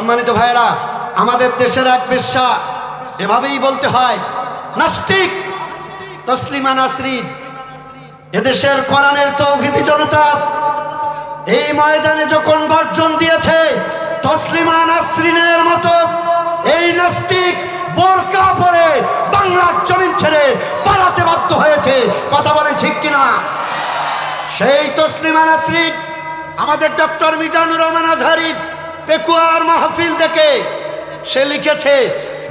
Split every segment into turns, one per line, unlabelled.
সম্মানিত ভাইরা আমাদের দেশের এক বেশ্যা, এভাবেই বলতে হয়, নাস্তিক, তসলিমা নাসরিন। এদেশের কোরআনের তৌহিদি জনতা এই ময়দানে যখন গর্জন দিয়েছে, তসলিমা নাসরিনের মতো এই নাস্তিক বোরকা পরে বাংলার জমিন ছেড়ে পালাতে বাধ্য হয়েছে। কথা বলেন ঠিক কিনা? সেই তসলিমা নাসরিন, আমাদের ডক্টর মিজানুর রহমান আজহারি পেকুয়ার মাহফিল দেখে সে লিখেছে,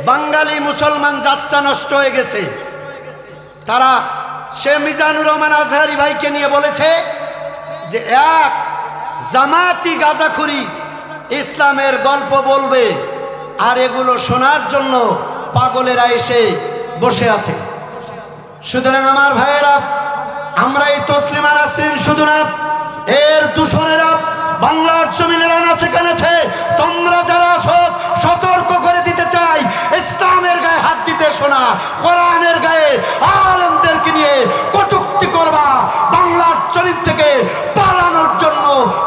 বাঙালি মুসলমান যাত্রা নষ্ট হয়ে গেছে। তারা সে মিজানুর রহমান আজহারি ভাইকে নিয়ে বলেছে যে, এক জামাতি গাজাখুরি ইসলামের গল্প বলবে আর এগুলো শোনার জন্য পাগলেরা এসে বসে আছে। সুতরাং আমার ভাইয়েরা, আমরা এই তসলিমা নাসরিন শুধু না, এর কোরআনের গায়ে আলমদেরকে নিয়ে কটুক্তি করবা বাংলার জমিন থেকে পালানোর জন্য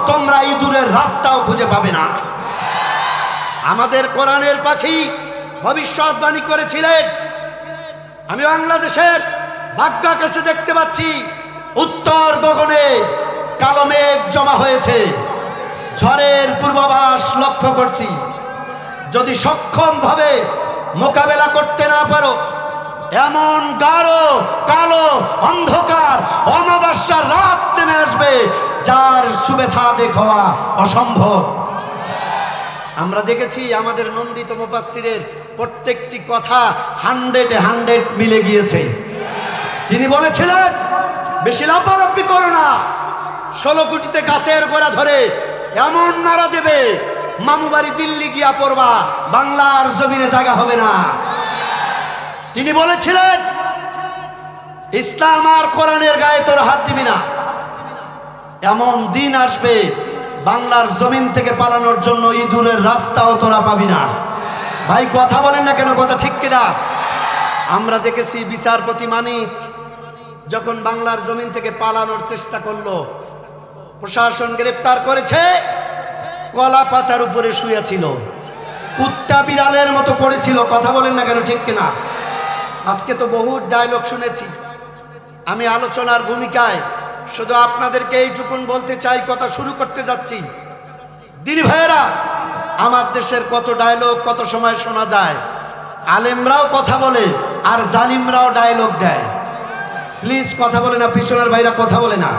তোমরা ইঁদুরের রাস্তাও খুঁজে পাবে না। আমাদের কোরআনের পাখি ভবিষ্যৎবাণী করেছিলেন। আমি বাংলাদেশের ভাগ্যাকাশে দেখতে পাচ্ছি, উত্তর গগনে কালো মেঘ জমা হয়েছে। ঝড়ের পূর্বাভাস লক্ষ্য করছি। যদি সক্ষমভাবে মোকাবেলা করতে না পারো এমন গাঢ়, কালো অন্ধকার অমাবস্যার রাত নেমে আসবে, যার শুভেচ্ছা হওয়া অসম্ভব। আমরা দেখেছি আমাদের নন্দিত মুফাসসিরের প্রত্যেকটি কথা হান্ড্রেডে হান্ড্রেড মিলে গিয়েছে। তিনি বলেছিলেন, বেশি লাফালাফি করো না। ষোলো কোটিতে গাছের গোড়া ধরে এমন নাড়া দেবে মামু বাড়ি দিল্লি গিয়া পড়বা, বাংলার জমিনে জায়গা হবে না। তিনি বলেছিলেন, ইসলাম আর কোরআনের গায়ে তোর হাত দিবি না। এমন দিন আসবে বাংলার জমিন থেকে পালানোর জন্য ইঁদুরের রাস্তাও তোরা পাবি না। ভাই, কথা বলেন না কেন? কথা ঠিক কিনা? আমরা দেখেছি বিচারপতি মানিক যখন বাংলার জমিন থেকে পালানোর চেষ্টা করল, প্রশাসন গ্রেপ্তার করেছে, কলা পাতার উপরে শুয়েছিল কুত্তা বিড়ালের মতো পড়েছিল কথা বলেন না কেন? ঠিক কিনা? আজকে তো বহু ডায়লগ শুনেছি। আমি আলোচনার ভূমিকায় শুধু আপনাদেরকে এইটুকুন বলতে চাই, কথা শুরু করতে যাচ্ছি। দিদি ভাইয়েরা, আমার দেশের কত ডায়লগ কত সময় শোনা যায়। আলেমরাও কথা বলে আর জালিমরাও ডায়লগ দেয়। প্লিজ কথা বলে না, পিছনের ভাইরা কথা বলে না।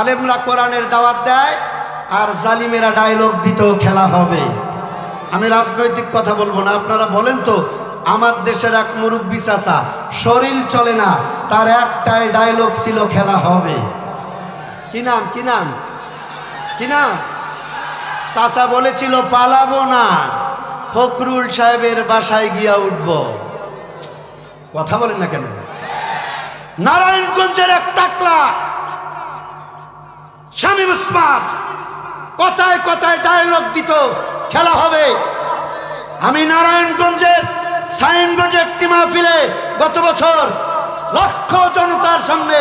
আলেমরা কোরআনের দাওয়াত দেয় আর জালিমেরা ডায়লগ দিতেও খেলা হবে। আমি রাজনৈতিক কথা বলব না, আপনারা বলেন তো আমার দেশের এক মুরব্বী চাষা শরীর চলে না, তার একটাই ডায়লগ ছিল খেলা হবে। কি নাম কি নাম? কি নাম? চাষা বলেছিল, পালাবো না। ফখরুল সাহেবের বাসায় গিয়া উঠব। কথা বলেন না কেন? নারায়ণগঞ্জের এক টাকলা, শামীম উসমান, কথায় কথায় ডায়লগ দিত, খেলা হবে। আমি নারায়ণগঞ্জের সাইনবোর্ডে একটি মাহফিলে গত বছর লক্ষ জনতার সামনে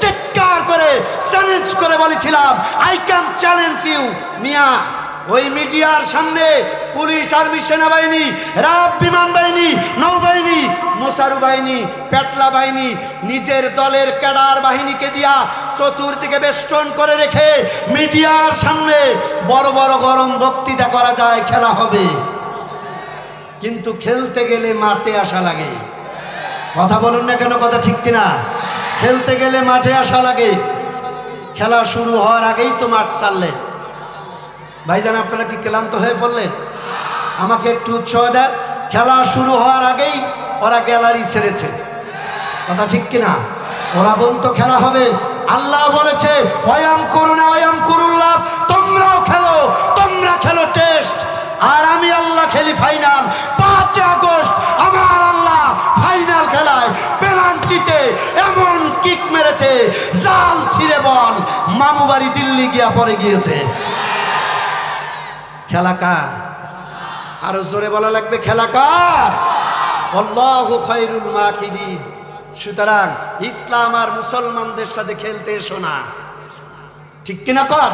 চিৎকার করে চ্যালেঞ্জ করে বলেছিলাম আই ক্যান চ্যালেঞ্জ ইউ মিয়া, ওই মিডিয়ার সামনে পুলিশ, আর্মি, সেনাবাহিনী, রাব বিমান বাহিনী, নৌবাহিনী, মোসারু বাহিনী, পেটলা বাহিনী, নিজের দলের ক্যাডার বাহিনীকে দিয়া চতুর্দিকে বেষ্টন করে রেখে মিডিয়ার সামনে বড় বড় গরম বক্তৃতা করা যায়, খেলা হবে। কিন্তু খেলতে গেলে মাঠে আসা লাগে। কথা বলুন না কেন, কথা ঠিক কিনা? খেলতে গেলে মাঠে আসা লাগে। খেলা শুরু হওয়ার আগেই তো মাঠ ছাড়লেন। ভাইজান, আপনারা কি ক্লান্ত হয়ে পড়লেন? আমাকে একটু উৎসাহ দেন। খেলা শুরু হওয়ার আগেই ওরা গ্যালারি ছেড়েছে। কথা ঠিক কিনা? ওরা বলতো খেলা হবে। আল্লাহ বলেছে অয়াম করুণা অয়াম করুল্লাহ তোমরাও খেলো, তোমরা খেলো টেস্ট। আল্লাহ খেলি ফাইনাল পাঁচ আগস্ট আমার আল্লাহ ফাইনাল খেলায় পেনাল্টিতে এমন কিক মেরেছে, জাল ছিঁড়ে বল, মামু বাড়ি দিল্লি গিয়া পরে গিয়েছে। খেলা কার? আরও জোরে বলা লাগবে, খেলা কার? আল্লাহু খায়রুল মাকিদিন সুতরাং ইসলাম আর মুসলমানদের সাথে খেলতে এসো না। ঠিক কিনা কর?